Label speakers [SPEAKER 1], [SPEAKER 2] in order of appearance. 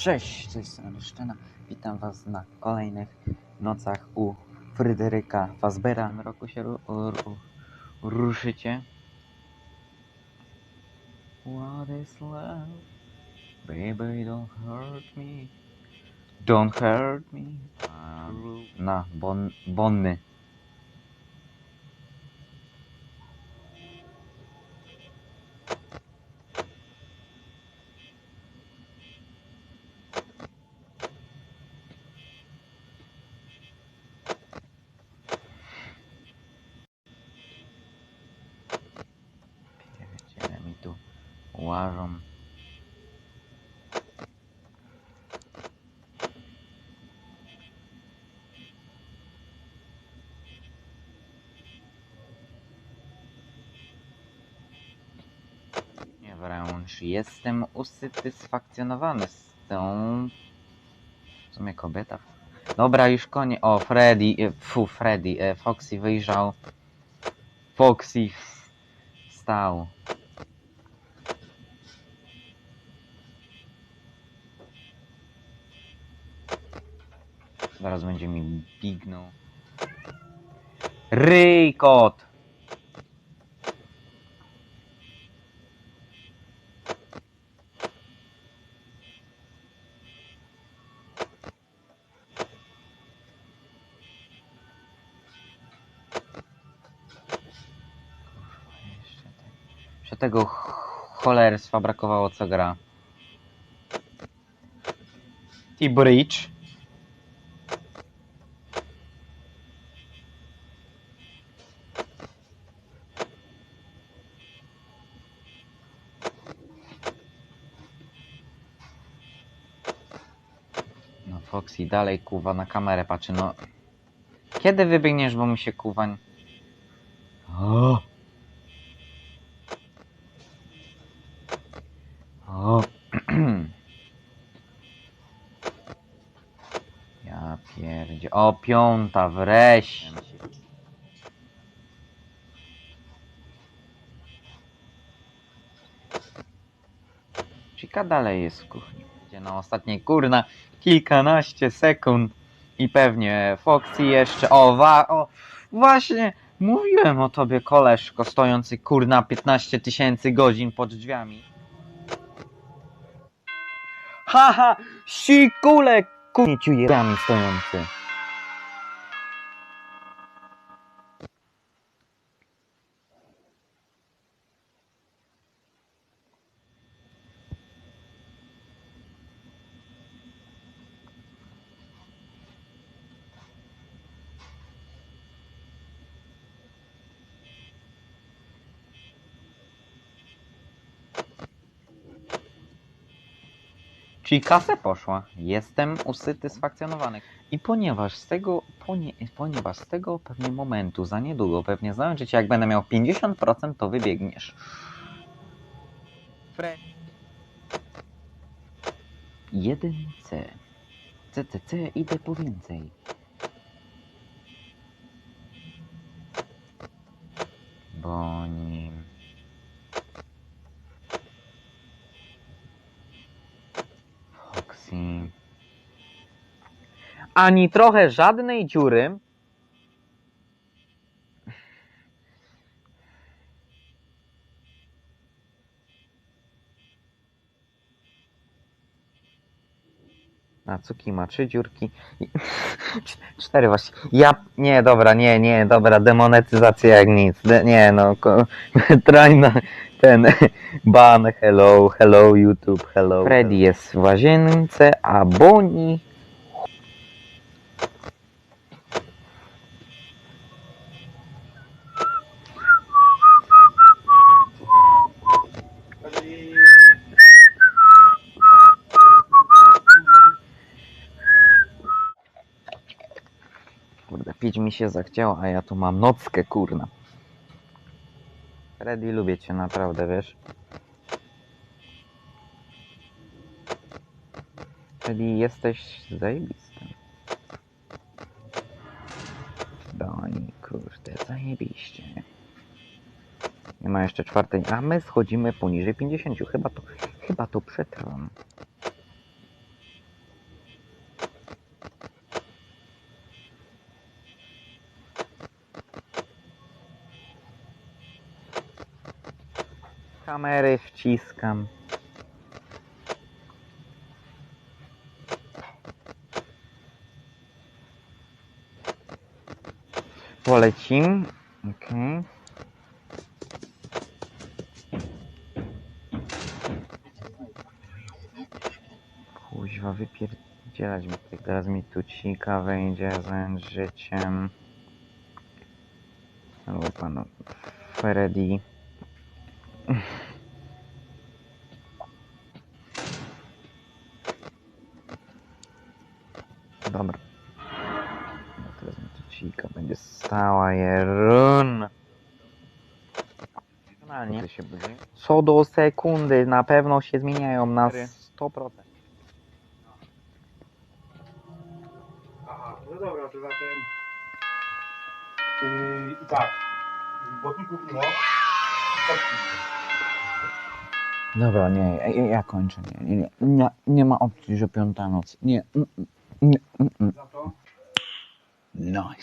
[SPEAKER 1] Cześć, to jest Ryszczyna. Witam Was na kolejnych nocach u Fryderyka Fazbera. Na roku się ru, ru, ruszycie. What is love? Baby, don't hurt me. Don't hurt me. Na, bon, Bonny. Pierdziele mi tu łażą. Wręcz. Jestem usatysfakcjonowany z tą... W sumie kobieta. Dobra, już konie. O, Freddy. e, Fu, Freddy. e, Foxy wyjrzał. Foxy stał. Zaraz będzie mi bignął. Ryj kot! Tego ch- cholerstwa brakowało co gra. T-Bridge. No Foxy dalej kuwa na kamerę patrzy, no. Kiedy wybiegniesz, bo mi się kuwań... O! O! Ja pierdzie... O, piąta, wreszcie. Chica dalej jest w kuchni. Na ostatniej kurna kilkanaście sekund i pewnie Foxy jeszcze. O, wa o właśnie mówiłem o tobie, koleżko, stojący kurna 15 tysięcy godzin pod drzwiami. Haha, sikule kurnieciu drzwiami stojący. Czyli kasę poszła. Jestem usatysfakcjonowany. I ponieważ z tego, ponie, ponieważ z tego pewnie momentu, za niedługo, pewnie znając życie, jak będę miał 50%, to wybiegniesz. Fre... 1C. CCC, idę po więcej. Boni. Foxy. Ani trochę żadnej dziury. A Cuki ma trzy dziurki. Cztery właśnie. Ja. Nie, dobra, nie, nie, dobra, demonetyzacja jak nic. De, nie, no. Ko, trajna. Ten. Ban, hello, hello, YouTube, hello. Freddy jest w łazience, a Bonnie. Kurde, pić mi się zachciało, a ja tu mam nockę, kurna. Freddy, lubię cię naprawdę, wiesz? Czyli jesteś zajebisty. Doni, kurde, zajebiście. Nie ma jeszcze czwartej, a my schodzimy poniżej 50. Chyba to, chyba to przetrwam. Kamery wciskam. Polecim. Okej. Kuźwa, wypierdzielać mi tutaj. Teraz mi tu cika wejdzie z życiem. Albo pana Freddy. Dobra. No teraz mi tu cika będzie stała jerun. Finalnie się budzi. Co do sekundy na pewno się zmieniają na 100%.
[SPEAKER 2] Aha, no dobra, to zatem... Yy, I tak, botników mimo.
[SPEAKER 3] Dobra, nie, ja, ja kończę. Nie, nie, nie, nie, nie ma opcji, że piąta noc. Nie, mm, mm, nie, mm, mm.
[SPEAKER 2] Za to
[SPEAKER 3] nice.